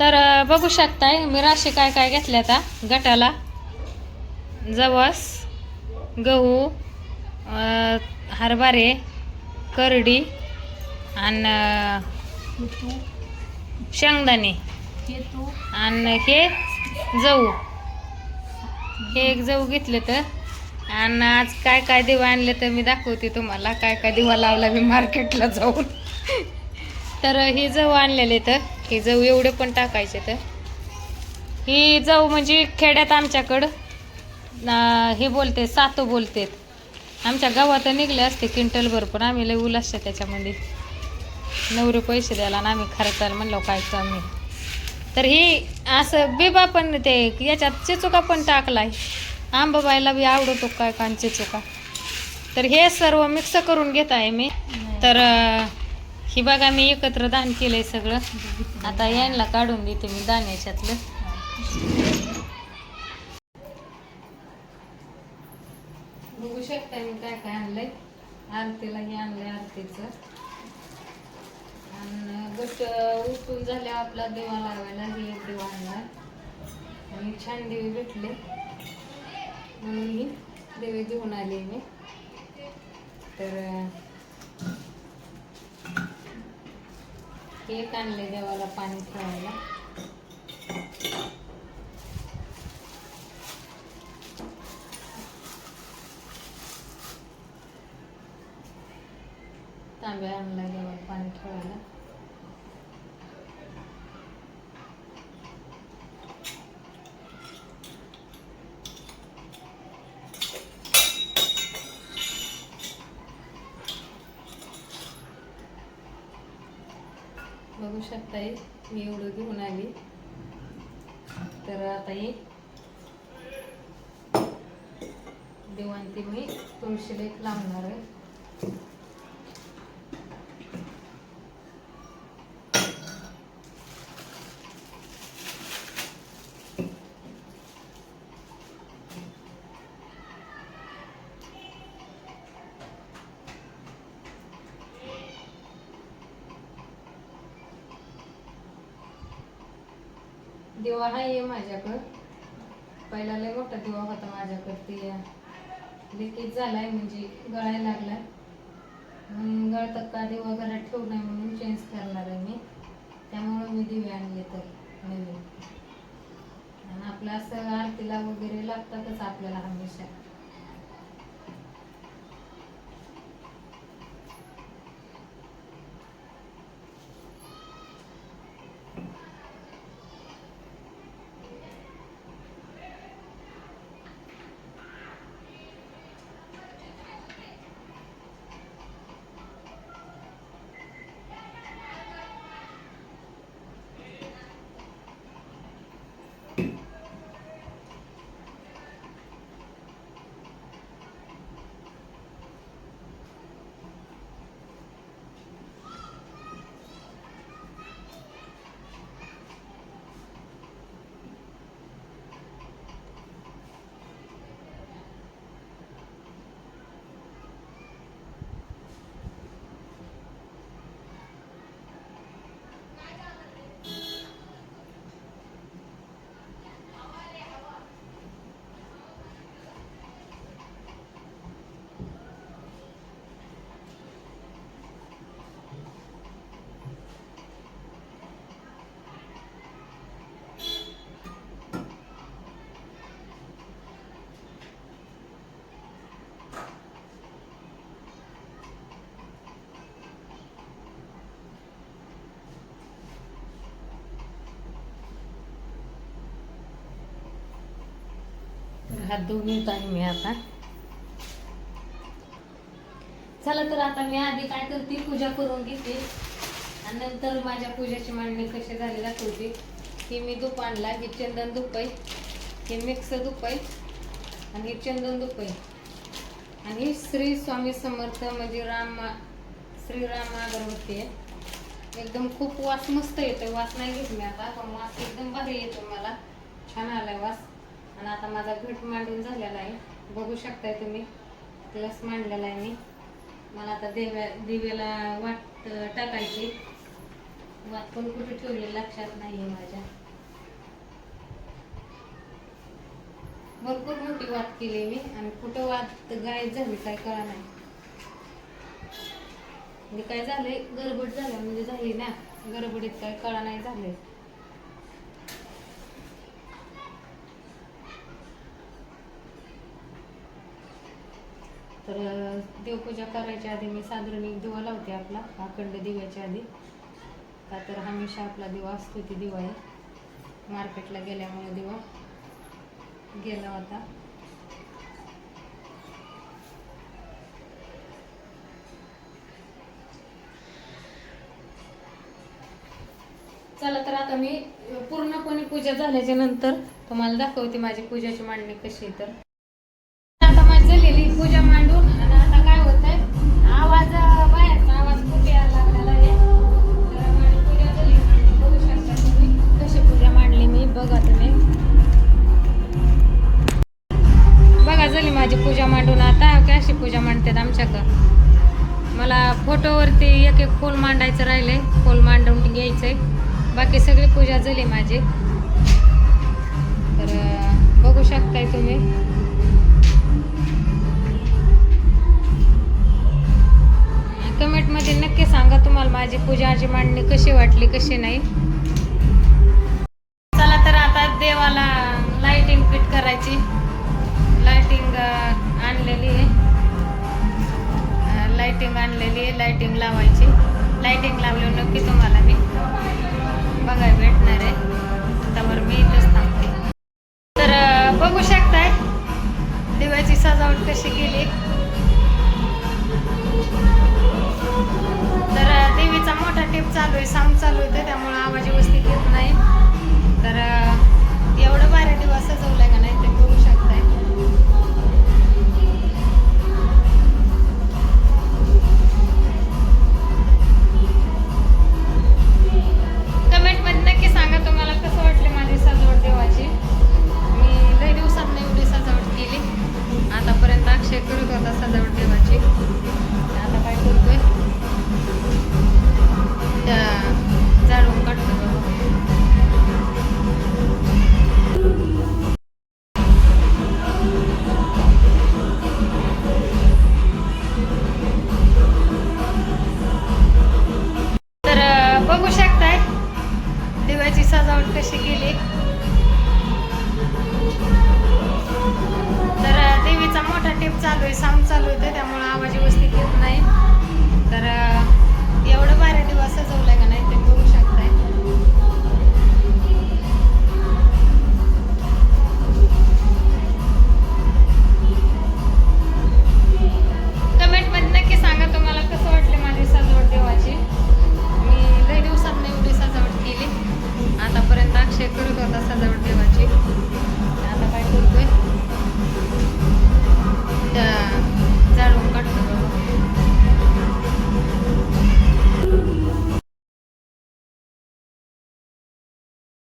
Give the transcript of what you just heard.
तर बघू शकताय मी राशी काय काय घेतल्या आता गटाला. जवस गहू हरभरे करडी आणि शेंगदाणे आणि हे जाऊ. हे एक जाऊ घेतले तर. आणि आज काय काय दिवा आणले तर मी दाखवते तुम्हाला. काय काय दिवा लावला मी मार्केटला जाऊन. तर ही जाऊ आणलेले तर. हे जाऊ एवढे पण टाकायचे तर. ही जाऊ म्हणजे खेड्यात आमच्याकडं ना- हे बोलते सातो बोलते. आमच्या गावात निघले असते क्विंटलभर पण आम्ही लय उलासते त्याच्यामध्ये. नवरे पैसे द्यायला आणि आम्ही खर्चायला म्हणलो काय आम्ही तर ही असं बिबा पण ते याच्यात चिचुका पण टाकलाय. आंबाबाईला बी आवडतो काय कान चिचुका तर हे सर्व मिक्स करून घेत आहे मी. तर ही बघा मी एकत्र दान केलंय सगळं. आता यांना काढून देते मी दान याच्यातलं बघू शकता मी काय काय आणलंय. आरतीला हे आणलंय आरतीचं. आणि गट उठून झाल्या आपला देवा लावायला हे एक देवा आणला आणि छान देवी भेटले. म्हणून ही देवे घेऊन आली मी. तर केक एक आणले देवाला पाणी ठेवायला. तांब्या आणला देवाला पाणी ठेवायला. बघू शकताय. मी एवढं घेऊन आली. तर आता हे देवांती मी तुळशीला एक लावणार आहे. दिवा आहे माझ्याकडं. पहिला लय मोठा दिवा होता माझ्याकडं. ते लिकेज झालाय म्हणजे गळायला लागलाय. म्हणून गळतात का दिवा घरात ठेवू नये म्हणून चेंज करणार आहे मी. त्यामुळं मी दिवे आणले तर नवीन. आणि आपलं असं आरतीला वगैरे लागतातच आपल्याला हमेशा. हात धुवून येत आहे मी आता. चला तर आता मी आधी काय करते पूजा करून घेते. आणि नंतर माझ्या पूजेची मांडणी कशी झाली दाखवते. की मी धूप आणला हे चंदन धूप आहे. हे मिक्स धूप आहे. आणि हे चंदन धूप आहे. आणि श्री स्वामी समर्थ म्हणजे राम श्रीराम अगरबत्ती आहे. एकदम खूप वास मस्त येतो वास नाही घेत मी आता पण वास एकदम भारी येतो मला. छान आलाय वास. आणि आता माझा घट मांडून झालेला आहे. बघू शकताय तुम्ही. प्लस मांडलेला आहे मी. मला आता देव्या दिव्याला वाट टाकायची. वाट पण कुठे ठेवले लक्षात नाही माझ्या. भरपूर मोठी वाद केली मी आणि कुठं वाद गायब झाली काय कळा नाही. म्हणजे काय झालंय? गडबड झालं म्हणजे झाली ना. गडबडीत काय कळा नाही झाले तर देवपूजा करायच्या आधी मी साधारण एक दिवा लावते आपला अखंड दिव्याच्या आधी. का तर हमेशा आपला दिवा असतो ती दिवा आहे. मार्केटला गेल्यामुळे दिवा गेला होता. चला तर आता मी पूर्णपणे पूजा झाल्याच्यानंतर तुम्हाला दाखवते माझी पूजाची मांडणी कशी आहे तर. अशी पूजा मांडतात आमच्याकडं. मला फोटोवरती एक एक फूल मांडायचं राहिले फूल मांडून घ्यायचंय. बाकी सगळी पूजा झाली माझी. तर बघू शकताय तुम्ही. कमेंटमध्ये नक्की सांगा तुम्हाला माझी पूजाची मांडणी कशी वाटली कशी नाही. लाइटिंग आणलेली आहे लाइटिंग लावायची. लाइटिंग लावल्यावर नक्की तुम्हाला मी बघायला भेटणार आहे. त्यावर मी इथंच थांबते. तर बघू शकताय दिव्याची सजावट कशी केली. तर देवीचा मोठा टेप चालू आहे साऊंड चालू आहे त्यामुळे आवाज व्यवस्थित येत नाही. तर एवढं बारा दिवस सजवलं का नाही कशी केली. तर देवीचा मोठा टिप चालू आहे. साऊंड